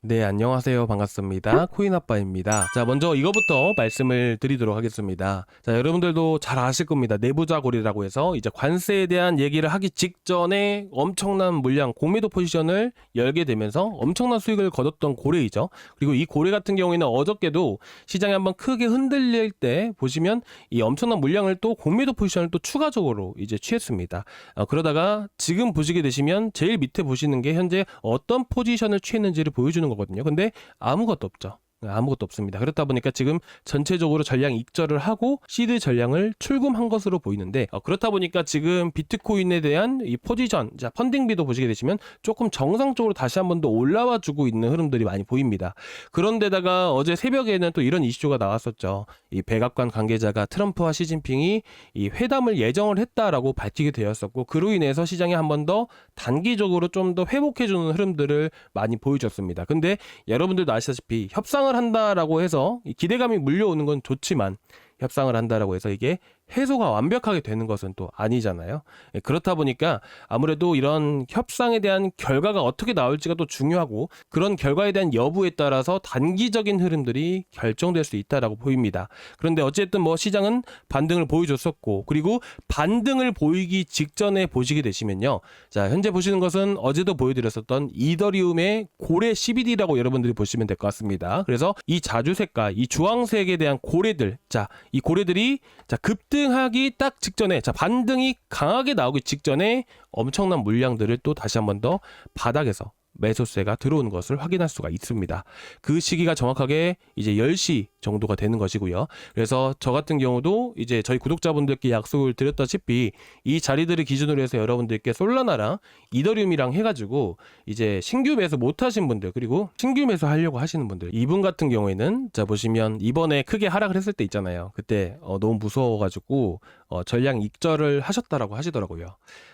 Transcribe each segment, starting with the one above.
네, 안녕하세요. 반갑습니다. 코인아빠입니다. 자, 먼저 이거부터 말씀을 드리도록 하겠습니다. 자, 여러분들도 잘 아실 겁니다. 내부자골이라고 해서 이제 관세에 대한 얘기를 하기 직전에 엄청난 물량 공매도 포지션을 열게 되면서 엄청난 수익을 거뒀던 고래이죠. 그리고 이 고래 같은 경우에는 어저께도 시장이 한번 크게 흔들릴 때 보시면 이 엄청난 물량을 또 공매도 포지션을 또 추가적으로 이제 취했습니다. 어, 그러다가 지금 보시게 되시면 제일 밑에 보시는 게 현재 어떤 포지션을 취했는지를 보여주는 거거든요. 근데 아무것도 없죠. 아무것도 없습니다. 그렇다 보니까 지금 전체적으로 전량 익절을 하고 시드 전량을 출금한 것으로 보이는데 어, 그렇다 보니까 지금 비트코인에 대한 이 포지션, 자 펀딩비도 보시게 되시면 조금 정상적으로 다시 한 번 더 올라와 주고 있는 흐름들이 많이 보입니다. 그런데다가 어제 새벽에는 또 이런 이슈가 나왔었죠. 이 백악관 관계자가 트럼프와 시진핑이 이 회담을 예정을 했다라고 밝히게 되었었고 그로 인해서 시장이 한 번 더 단기적으로 좀 더 회복해 주는 흐름들을 많이 보여줬습니다. 근데 여러분들도 아시다시피 협상 을 한다라고 해서 이 기대감이 물려오는 건 좋지만 협상을 한다라고 해서 이게 해소가 완벽하게 되는 것은 또 아니잖아요. 예, 그렇다 보니까 아무래도 이런 협상에 대한 결과가 어떻게 나올지가 또 중요하고 그런 결과에 대한 여부에 따라서 단기적인 흐름들이 결정될 수 있다라고 보입니다. 그런데 어쨌든 뭐 시장은 반등을 보여줬었고 그리고 반등을 보이기 직전에 보시게 되시면요. 자, 현재 보시는 것은 어제도 보여드렸었던 이더리움의 고래 CBD라고 여러분들이 보시면 될 것 같습니다. 그래서 이 자주색과 이 주황색에 대한 고래들, 자, 이 고래들이 자 급등 하기 딱 직전에 자 반등이 강하게 나오기 직전에 엄청난 물량들을 또 다시 한번 더 바닥에서 매수세가 들어오는 것을 확인할 수가 있습니다. 그 시기가 정확하게 이제 10시 정도가 되는 것이고요. 그래서 저 같은 경우도 이제 저희 구독자분들께 약속을 드렸다시피 이 자리들을 기준으로 해서 여러분들께 솔라나랑 이더리움이랑 해가지고 이제 신규 매수 못 하신 분들 그리고 신규 매수 하려고 하시는 분들 이분 같은 경우에는 자 보시면 이번에 크게 하락을 했을 때 있잖아요. 그때 어, 너무 무서워가지고 어, 전량 익절을 하셨다라고 하시더라고요.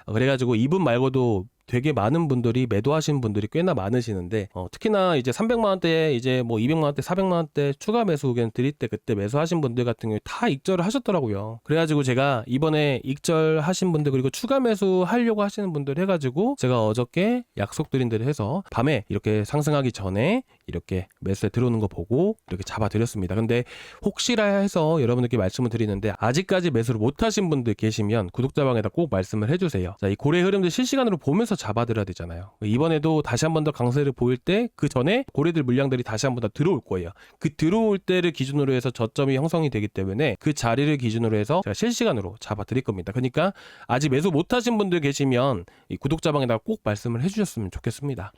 어, 그래가지고 이분 말고도 되게 많은 분들이 매도하신 분들이 꽤나 많으시는데 어, 특히나 이제 300만 원대 이제 뭐 200만 원대 400만 원대 추가 매수 의견 드릴 때 그때 매수하신 분들 같은 경우에 다 익절을 하셨더라고요. 그래가지고 제가 이번에 익절하신 분들 그리고 추가 매수 하려고 하시는 분들 해가지고 제가 어저께 약속드린 대로 해서 밤에 이렇게 상승하기 전에 이렇게 매수에 들어오는 거 보고 이렇게 잡아드렸습니다. 근데 혹시라 해서 여러분들께 말씀을 드리는데 아직까지 매수를 못 하신 분들 계시면 구독자방에다 꼭 말씀을 해주세요. 자, 이 고래 흐름들 실시간으로 보면서 잡아드려야 되잖아요. 이번에도 다시 한 번 더 강세를 보일 때 그 전에 고래들 물량들이 다시 한 번 더 들어올 거예요. 그 들어올 때를 기준으로 해서 저점이 형성이 되기 때문에 그 자리를 기준으로 해서 제가 실시간으로 잡아드릴 겁니다. 그러니까 아직 매수 못 하신 분들 계시면 이 구독자방에다가 꼭 말씀을 해주셨으면 좋겠습니다.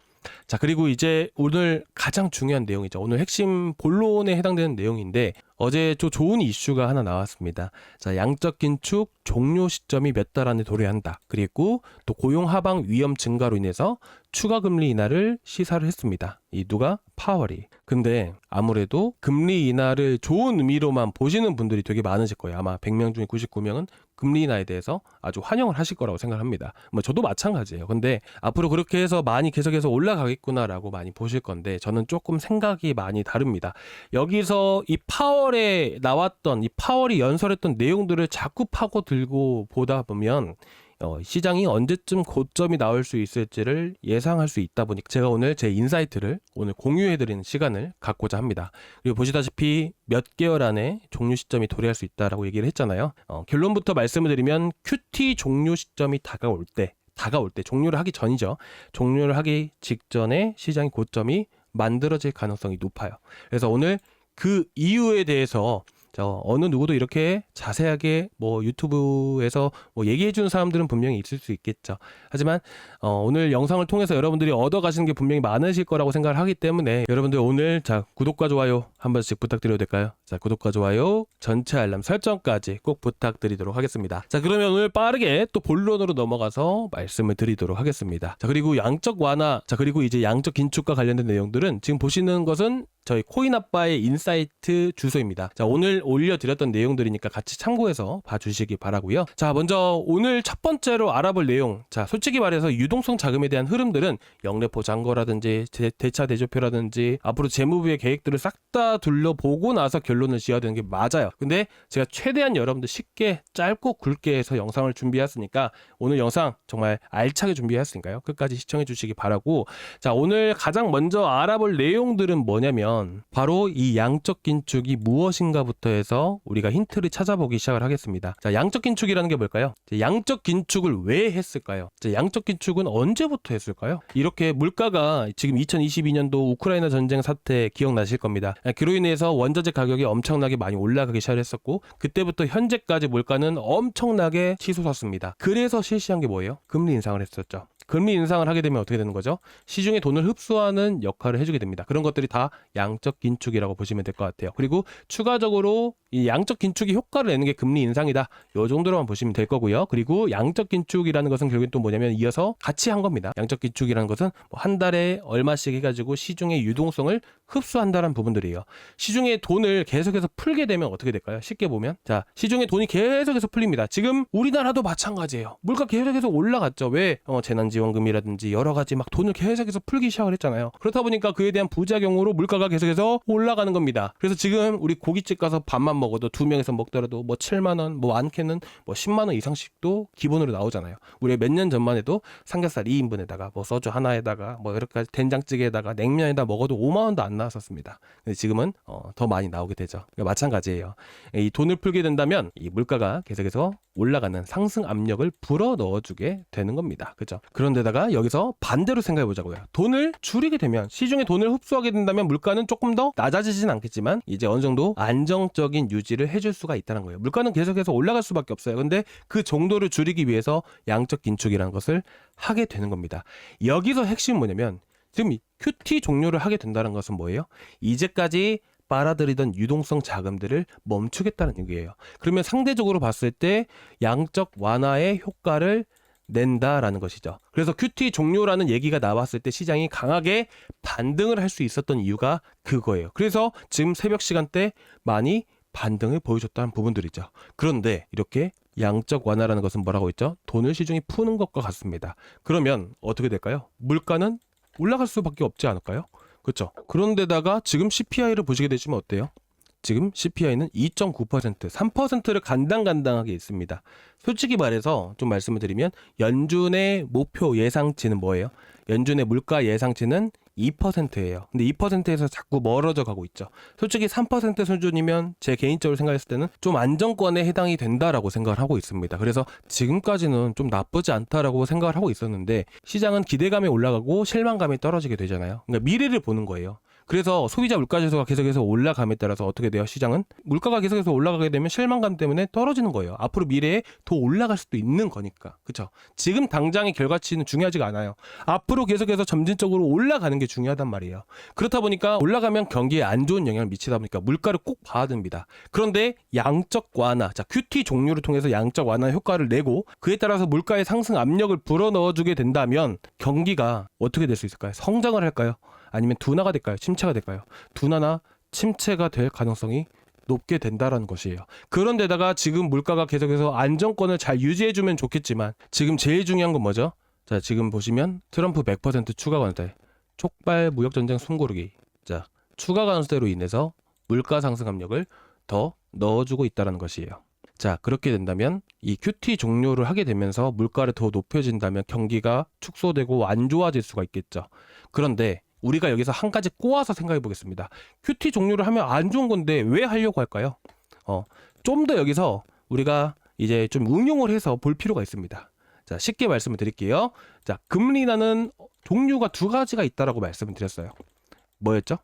자, 그리고 이제 오늘 가장 중요한 내용이죠. 오늘 핵심 본론에 해당되는 내용인데 어제 좀 좋은 이슈가 하나 나왔습니다. 자, 양적 긴축 종료 시점이 몇 달 안에 도래한다. 그리고 또 고용 하방 위험 증가로 인해서 추가 금리 인하를 시사를 했습니다. 이 누가 파월이. 근데 아무래도 금리 인하를 좋은 의미로만 보시는 분들이 되게 많으실 거예요. 아마 100명 중에 99명은 금리 인하에 대해서 아주 환영을 하실 거라고 생각합니다. 뭐 저도 마찬가지예요. 근데 앞으로 그렇게 해서 많이 계속해서 올라가겠구나라고 많이 보실 건데 저는 조금 생각이 많이 다릅니다. 여기서 이 파월에 나왔던 이 파월이 연설했던 내용들을 자꾸 파고 들고 보다 보면 어, 시장이 언제쯤 고점이 나올 수 있을지를 예상할 수 있다 보니 제가 오늘 제 인사이트를 오늘 공유해드리는 시간을 갖고자 합니다. 그리고 보시다시피 몇 개월 안에 종료 시점이 도래할 수 있다라고 얘기를 했잖아요. 어, 결론부터 말씀을 드리면 QT 종료 시점이 다가올 때 다가올 때 종료를 하기 전이죠. 종료를 하기 직전에 시장의 고점이 만들어질 가능성이 높아요. 그래서 오늘 그 이유에 대해서 저 어느 누구도 이렇게 자세하게 뭐 유튜브에서 뭐 얘기해 주는 사람들은 분명히 있을 수 있겠죠. 하지만 어, 오늘 영상을 통해서 여러분들이 얻어 가시는 게 분명히 많으실 거라고 생각을 하기 때문에 여러분들 오늘 자 구독과 좋아요 한 번씩 부탁드려도 될까요? 자 구독과 좋아요 전체 알람 설정까지 꼭 부탁드리도록 하겠습니다. 자 그러면 오늘 빠르게 또 본론으로 넘어가서 말씀을 드리도록 하겠습니다. 자 그리고 양적 완화 자 그리고 이제 양적 긴축과 관련된 내용들은 지금 보시는 것은 저희 코인 아빠의 인사이트 주소입니다. 자, 오늘 올려드렸던 내용들이니까 같이 참고해서 봐주시기 바라고요. 자, 먼저 오늘 첫 번째로 알아볼 내용. 자, 솔직히 말해서 유동성 자금에 대한 흐름들은 영래포 잔고라든지 대- 대차 대조표라든지 앞으로 재무부의 계획들을 싹 다 둘러보고 나서 결론을 지어야 되는 게 맞아요. 근데 제가 최대한 여러분들 쉽게 짧고 굵게 해서 영상을 준비했으니까 오늘 영상 정말 알차게 준비했으니까요. 끝까지 시청해 주시기 바라고 자, 오늘 가장 먼저 알아볼 내용들은 뭐냐면 바로 이 양적 긴축이 무엇인가부터 해서 우리가 힌트를 찾아보기 시작을 하겠습니다. 자, 양적 긴축이라는 게 뭘까요? 자, 양적 긴축을 왜 했을까요? 자, 양적 긴축은 언제부터 했을까요? 이렇게 물가가 지금 2022년도 우크라이나 전쟁 사태 기억나실 겁니다. 아, 그로 인해서 원자재 가격이 엄청나게 많이 올라가기 시작했었고 그때부터 현재까지 물가는 엄청나게 치솟았습니다. 그래서 실시한 게 뭐예요? 금리 인상을 했었죠. 금리 인상을 하게 되면 어떻게 되는 거죠? 시중에 돈을 흡수하는 역할을 해주게 됩니다. 그런 것들이 다 양적 긴축이라고 보시면 될 것 같아요. 그리고 추가적으로 이 양적 긴축이 효과를 내는 게 금리 인상이다. 요 정도로만 보시면 될 거고요. 그리고 양적 긴축이라는 것은 결국엔 또 뭐냐면 이어서 같이 한 겁니다. 양적 긴축이라는 것은 뭐 한 달에 얼마씩 해가지고 시중의 유동성을 흡수한다는 부분들이에요. 시중에 돈을 계속해서 풀게 되면 어떻게 될까요? 쉽게 보면 자 시중에 돈이 계속해서 풀립니다. 지금 우리나라도 마찬가지예요. 물가 계속해서 올라갔죠. 왜 어, 재난지원금이라든지 여러 가지 막 돈을 계속해서 풀기 시작을 했잖아요. 그렇다 보니까 그에 대한 부작용으로 물가가 계속해서 올라가는 겁니다. 그래서 지금 우리 고깃집 가서 밥만 먹 어도 두 명에서 먹더라도 뭐 7만 원, 뭐 많게는 뭐 10만 원 이상씩도 기본으로 나오잖아요. 우리 몇년 전만 해도 삼겹살 2인분에다가 뭐 소주 하나에다가 뭐 여러 가지 된장찌개에다가 냉면에다 먹어도 5만 원도 안 나왔었습니다. 근데 지금은 어, 더 많이 나오게 되죠. 그러니까 마찬가지예요. 이 돈을 풀게 된다면 이 물가가 계속해서 올라가는 상승 압력을 불어 넣어주게 되는 겁니다. 그죠? 그런데다가 여기서 반대로 생각해 보자고요. 돈을 줄이게 되면 시중에 돈을 흡수하게 된다면 물가는 조금 더 낮아지진 않겠지만 이제 어느 정도 안정적인 유지를 해줄 수가 있다는 거예요. 물가는 계속해서 올라갈 수밖에 없어요. 근데 그 정도를 줄이기 위해서 양적 긴축이라는 것을 하게 되는 겁니다. 여기서 핵심은 뭐냐면 지금 이 QT 종료를 하게 된다는 것은 뭐예요? 이제까지 빨아들이던 유동성 자금들을 멈추겠다는 얘기예요. 그러면 상대적으로 봤을 때 양적 완화의 효과를 낸다라는 것이죠. 그래서 QT 종료라는 얘기가 나왔을 때 시장이 강하게 반등을 할 수 있었던 이유가 그거예요. 그래서 지금 새벽 시간대 많이 반등을 보여줬다는 부분들이죠. 그런데 이렇게 양적 완화라는 것은 뭐라고 했죠? 돈을 시중에 푸는 것과 같습니다. 그러면 어떻게 될까요? 물가는 올라갈 수밖에 없지 않을까요? 그렇죠. 그런데다가 지금 CPI를 보시게 되시면 어때요? 지금 CPI는 2.9%, 3%를 간당간당하게 있습니다. 솔직히 말해서 좀 말씀을 드리면 연준의 목표 예상치는 뭐예요? 연준의 물가 예상치는 2%예요. 근데 2%에서 자꾸 멀어져 가고 있죠. 솔직히 3% 수준이면 제 개인적으로 생각했을 때는 좀 안정권에 해당이 된다라고 생각을 하고 있습니다. 그래서 지금까지는 좀 나쁘지 않다라고 생각을 하고 있었는데 시장은 기대감이 올라가고 실망감이 떨어지게 되잖아요. 그러니까 미래를 보는 거예요. 그래서 소비자 물가 지수가 계속해서 올라감에 따라서 어떻게 돼요? 시장은 물가가 계속해서 올라가게 되면 실망감 때문에 떨어지는 거예요. 앞으로 미래에 더 올라갈 수도 있는 거니까. 그렇죠? 지금 당장의 결과치는 중요하지가 않아요. 앞으로 계속해서 점진적으로 올라가는 게 중요하단 말이에요. 그렇다 보니까 올라가면 경기에 안 좋은 영향을 미치다 보니까 물가를 꼭 봐야 됩니다. 그런데 양적 완화, 자 QT 종류를 통해서 양적 완화 효과를 내고 그에 따라서 물가의 상승 압력을 불어 넣어주게 된다면 경기가 어떻게 될 수 있을까요? 성장을 할까요? 아니면 둔화가 될까요? 침체가 될까요? 둔화나 침체가 될 가능성이 높게 된다라는 것이에요. 그런데다가 지금 물가가 계속해서 안정권을 잘 유지해주면 좋겠지만 지금 제일 중요한 건 뭐죠? 자 지금 보시면 트럼프 100% 추가 관세, 촉발 무역 전쟁 숨고르기, 자 추가 관세로 인해서 물가 상승 압력을 더 넣어주고 있다는 것이에요. 자 그렇게 된다면 이 QT 종료를 하게 되면서 물가를 더 높여진다면 경기가 축소되고 안 좋아질 수가 있겠죠. 그런데 우리가 여기서 한 가지 꼬아서 생각해 보겠습니다. QT 종료를 하면 안 좋은 건데 왜 하려고 할까요? 어, 좀 더 여기서 우리가 이제 좀 응용을 해서 볼 필요가 있습니다. 자, 쉽게 말씀을 드릴게요. 자, 금리 인하는 종류가 두 가지가 있다라고 말씀을 드렸어요. 뭐였죠?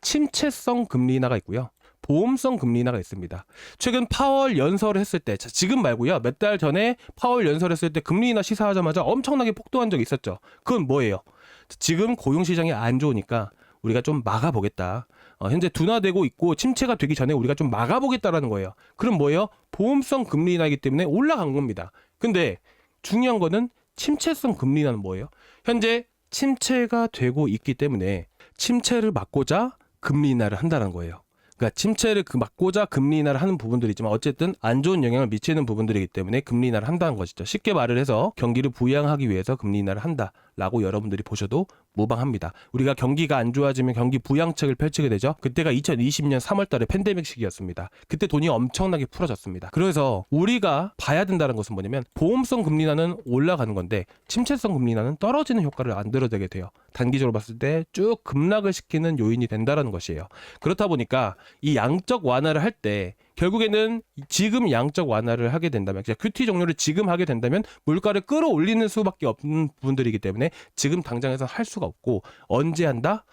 침체성 금리 인하가 있고요. 보험성 금리 인하가 있습니다. 최근 파월 연설을 했을 때, 자, 지금 말고요. 몇 달 전에 파월 연설했을 때 금리 인하 시사하자마자 엄청나게 폭도한 적이 있었죠. 그건 뭐예요? 지금 고용 시장이 안 좋으니까 우리가 좀 막아보겠다. 어, 현재 둔화되고 있고 침체가 되기 전에 우리가 좀 막아보겠다라는 거예요. 그럼 뭐예요? 보험성 금리 인하이기 때문에 올라간 겁니다. 근데 중요한 거는 침체성 금리 인하는 뭐예요? 현재 침체가 되고 있기 때문에 침체를 막고자 금리 인하를 한다는 거예요. 그러니까 침체를 그 막고자 금리 인하를 하는 부분들이 있지만 어쨌든 안 좋은 영향을 미치는 부분들이기 때문에 금리 인하를 한다는 것이죠. 쉽게 말을 해서 경기를 부양하기 위해서 금리 인하를 한다라고 여러분들이 보셔도 무방합니다. 우리가 경기가 안 좋아지면 경기 부양책을 펼치게 되죠. 그때가 2020년 3월 달에 팬데믹 시기였습니다. 그때 돈이 엄청나게 풀어졌습니다. 그래서 우리가 봐야 된다는 것은 뭐냐면 보험성 금리 인하는 올라가는 건데 침체성 금리 인하는 떨어지는 효과를 만들어내게 돼요. 단기적으로 봤을 때 쭉 급락을 시키는 요인이 된다라는 것이에요. 그렇다 보니까 이 양적 완화를 할 때 결국에는 지금 양적 완화를 하게 된다면 그냥 큐티 종료를 지금 하게 된다면 물가를 끌어올리는 수밖에 없는 부분들이기 때문에 지금 당장에서 할 수가 없고 언제 한다?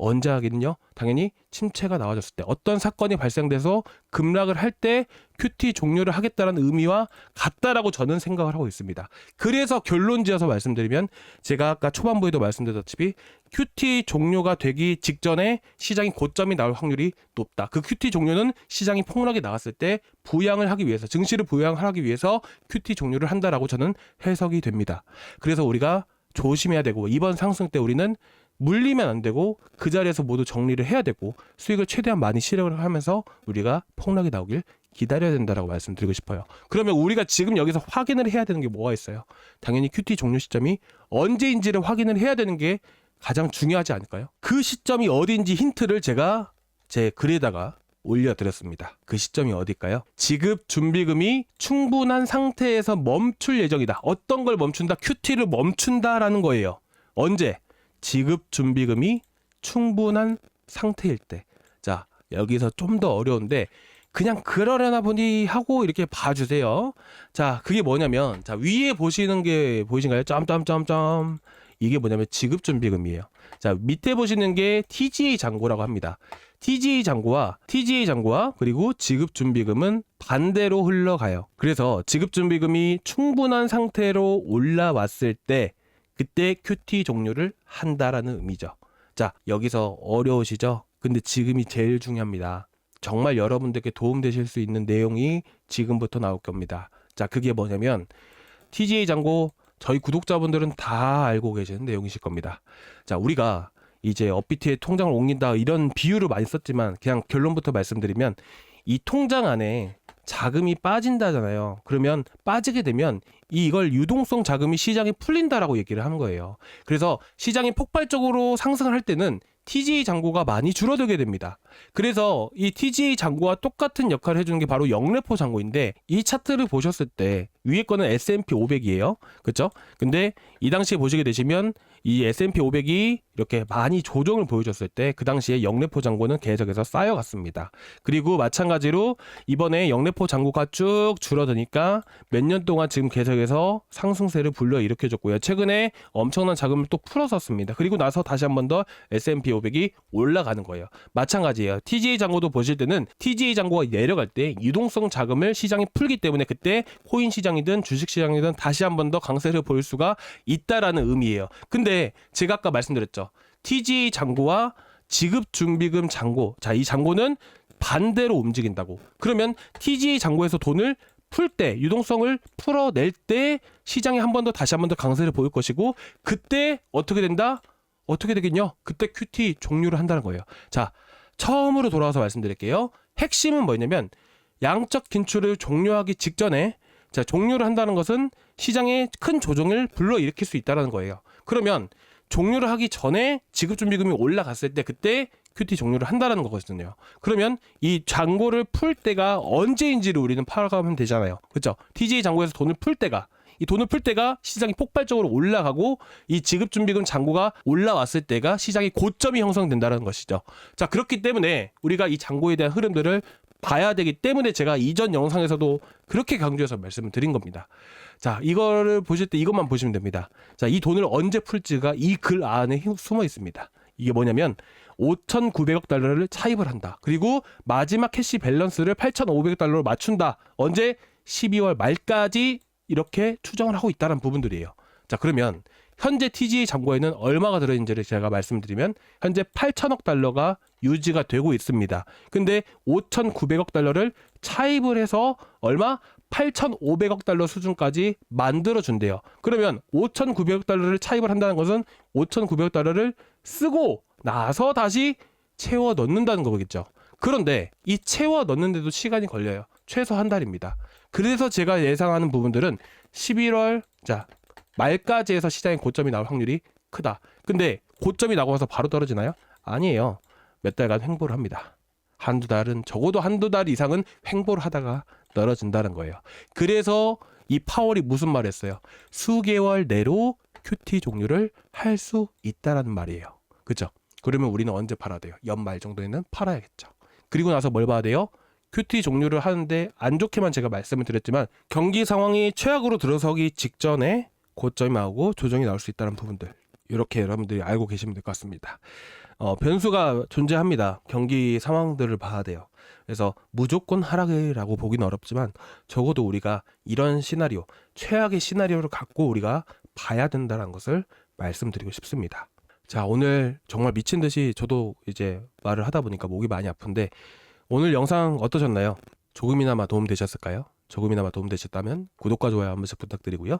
언제 하겠는요? 당연히 침체가 나와줬을 때 어떤 사건이 발생돼서 급락을 할 때 큐티 종료를 하겠다는 의미와 같다라고 저는 생각을 하고 있습니다. 그래서 결론지어서 말씀드리면 제가 아까 초반부에도 말씀드렸다시피 큐티 종료가 되기 직전에 시장이 고점이 나올 확률이 높다. 그 큐티 종료는 시장이 폭락이 나왔을 때 부양을 하기 위해서 증시를 부양하기 위해서 큐티 종료를 한다라고 저는 해석이 됩니다. 그래서 우리가 조심해야 되고 이번 상승 때 우리는 물리면 안 되고 그 자리에서 모두 정리를 해야 되고 수익을 최대한 많이 실행을 하면서 우리가 폭락이 나오길 기다려야 된다라고 말씀드리고 싶어요. 그러면 우리가 지금 여기서 확인을 해야 되는 게 뭐가 있어요? 당연히 큐티 종료 시점이 언제인지를 확인을 해야 되는 게 가장 중요하지 않을까요? 그 시점이 어디인지 힌트를 제가 제 글에다가 올려드렸습니다. 그 시점이 어딜까요? 지급 준비금이 충분한 상태에서 멈출 예정이다. 어떤 걸 멈춘다? 큐티를 멈춘다라는 거예요. 언제? 지급 준비금이 충분한 상태일 때. 자, 여기서 좀 더 어려운데 그냥 그러려나 보니 하고 이렇게 봐주세요. 자, 그게 뭐냐면 자 위에 보시는 게 보이신가요? 점점점점 이게 뭐냐면 지급 준비금이에요. 자 밑에 보시는 게 TGA 잔고라고 합니다. TGA 잔고와 TGA 잔고와 그리고 지급 준비금은 반대로 흘러가요. 그래서 지급 준비금이 충분한 상태로 올라왔을 때 그때 QT 종료를 한다라는 의미죠. 자, 여기서 어려우시죠? 근데 지금이 제일 중요합니다. 정말 여러분들께 도움되실 수 있는 내용이 지금부터 나올 겁니다. 자, 그게 뭐냐면 TGA 잔고 저희 구독자분들은 다 알고 계시는 내용이실 겁니다. 자, 우리가 이제 업비트에 통장을 옮긴다 이런 비유를 많이 썼지만 그냥 결론부터 말씀드리면 이 통장 안에 자금이 빠진다잖아요. 그러면 빠지게 되면 이걸 유동성 자금이 시장에 풀린다라고 얘기를 하는 거예요. 그래서 시장이 폭발적으로 상승을 할 때는 TGA 잔고가 많이 줄어들게 됩니다. 그래서 이 TGA 잔고와 똑같은 역할을 해주는 게 바로 영래포 잔고인데 이 차트를 보셨을 때 위에 거는 S&P 500이에요. 그렇죠? 근데 이 당시에 보시게 되시면 이 S&P 500이 이렇게 많이 조정을 보여줬을 때 그 당시에 영래포 잔고는 계속해서 쌓여갔습니다. 그리고 마찬가지로 이번에 영래포 잔고가 쭉 줄어드니까 몇 년 동안 지금 계속해서 상승세를 불러 일으켜줬고요. 최근에 엄청난 자금을 또 풀어섰습니다. 그리고 나서 다시 한 번 더 S&P 500이 올라가는 거예요. 마찬가지예요. TGA 잔고도 보실 때는 TGA 잔고가 내려갈 때 유동성 자금을 시장이 풀기 때문에 그때 코인 시장이든 주식 시장이든 다시 한 번 더 강세를 보일 수가 있다라는 의미예요. 근데 제가 아까 말씀드렸죠. TGA 잔고와 지급 준비금 잔고. 자, 이 잔고는 반대로 움직인다고. 그러면 TGA 잔고에서 돈을 풀 때, 유동성을 풀어낼 때 시장이 한 번 더 다시 한 번 더 강세를 보일 것이고 그때 어떻게 된다? 어떻게 되겠냐? 그때 QT 종료를 한다는 거예요. 자, 처음으로 돌아와서 말씀드릴게요. 핵심은 뭐냐면 양적 긴축을 종료하기 직전에 자, 종료를 한다는 것은 시장에 큰 조정을 불러일으킬 수 있다는 거예요. 그러면 종료를 하기 전에 지급 준비금이 올라갔을 때 그때 QT 종료를 한다는 거거든요. 그러면 이 잔고를 풀 때가 언제인지를 우리는 파악하면 되잖아요. 그렇죠? TJ 잔고에서 돈을 풀 때가 이 돈을 풀 때가 시장이 폭발적으로 올라가고 이 지급 준비금 잔고가 올라왔을 때가 시장이 고점이 형성된다는 것이죠. 자, 그렇기 때문에 우리가 이 잔고에 대한 흐름들을 봐야 되기 때문에 제가 이전 영상에서도 그렇게 강조해서 말씀을 드린 겁니다. 자, 이거를 보실 때 이것만 보시면 됩니다. 자, 이 돈을 언제 풀지가 이 글 안에 힘- 숨어 있습니다. 이게 뭐냐면 5,900억 달러를 차입을 한다. 그리고 마지막 캐시 밸런스를 8,500억 달러로 맞춘다. 언제 12월 말까지 이렇게 추정을 하고 있다는 부분들이에요. 자, 그러면 현재 TGA 잔고에는 얼마가 들어있는지를 제가 말씀드리면 현재 8천억 달러가 유지가 되고 있습니다. 근데 5,900억 달러를 차입을 해서 얼마? 8,500억 달러 수준까지 만들어 준대요. 그러면 5,900억 달러를 차입을 한다는 것은 5,900억 달러를 쓰고 나서 다시 채워 넣는다는 거겠죠. 그런데 이 채워 넣는데도 시간이 걸려요. 최소 한 달입니다. 그래서 제가 예상하는 부분들은 11월 자 말까지 해서 시장에 고점이 나올 확률이 크다. 근데 고점이 나고 나서 바로 떨어지나요? 아니에요. 몇 달간 횡보를 합니다. 한두 달은 적어도 한두 달 이상은 횡보를 하다가 떨어진다는 거예요. 그래서 이 파월이 무슨 말 했어요? 수개월 내로 큐티 종류를 할 수 있다라는 말이에요. 그죠? 그러면 우리는 언제 팔아야 돼요? 연말 정도에는 팔아야겠죠. 그리고 나서 뭘 봐야 돼요? 큐티 종류를 하는데 안 좋게만 제가 말씀을 드렸지만 경기 상황이 최악으로 들어서기 직전에 고점이 나오고 조정이 나올 수 있다는 부분들 이렇게 여러분들이 알고 계시면 될 것 같습니다. 어, 변수가 존재합니다. 경기 상황들을 봐야 돼요. 그래서 무조건 하락이라고 보기는 어렵지만 적어도 우리가 이런 시나리오, 최악의 시나리오를 갖고 우리가 봐야 된다는 것을 말씀드리고 싶습니다. 자, 오늘 정말 미친 듯이 저도 이제 말을 하다 보니까 목이 많이 아픈데 오늘 영상 어떠셨나요? 조금이나마 도움 되셨을까요? 조금이나마 도움 되셨다면 구독과 좋아요 한 번씩 부탁드리고요.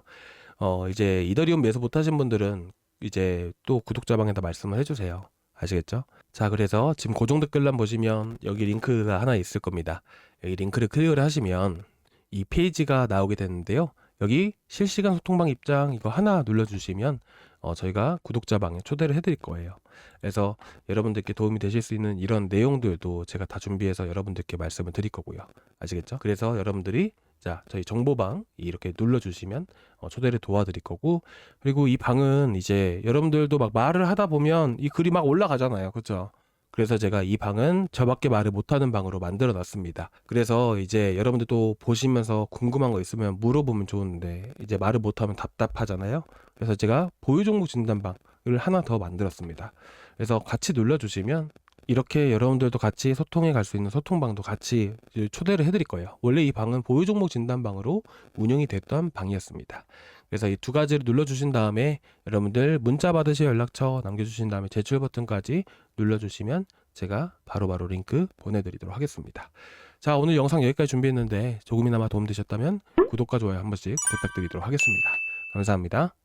어, 이제 이더리움 매수 못하신 분들은 이제 또 구독자방에다 말씀을 해주세요. 아시겠죠? 자, 그래서 지금 고정 댓글란 보시면 여기 링크가 하나 있을 겁니다. 여기 링크를 클릭을 하시면 이 페이지가 나오게 되는데요. 여기 실시간 소통방 입장 이거 하나 눌러주시면 어, 저희가 구독자방에 초대를 해드릴 거예요. 그래서 여러분들께 도움이 되실 수 있는 이런 내용들도 제가 다 준비해서 여러분들께 말씀을 드릴 거고요. 아시겠죠? 그래서 여러분들이 자 저희 정보방 이렇게 눌러주시면 어, 초대를 도와드릴 거고 그리고 이 방은 이제 여러분들도 막 말을 하다 보면 이 글이 막 올라가잖아요. 그렇죠? 그래서 제가 이 방은 저밖에 말을 못하는 방으로 만들어 놨습니다. 그래서 이제 여러분들도 보시면서 궁금한 거 있으면 물어보면 좋은데 이제 말을 못하면 답답하잖아요. 그래서 제가 보유 종목 진단방을 하나 더 만들었습니다. 그래서 같이 눌러주시면 이렇게 여러분들도 같이 소통해 갈 수 있는 소통방도 같이 초대를 해드릴 거예요. 원래 이 방은 보유 종목 진단방으로 운영이 됐던 방이었습니다. 그래서 이 두 가지를 눌러주신 다음에 여러분들 문자 받으실 연락처 남겨주신 다음에 제출 버튼까지 눌러주시면 제가 바로바로 링크 보내드리도록 하겠습니다. 자 오늘 영상 여기까지 준비했는데 조금이나마 도움되셨다면 구독과 좋아요 한 번씩 부탁드리도록 하겠습니다. 감사합니다.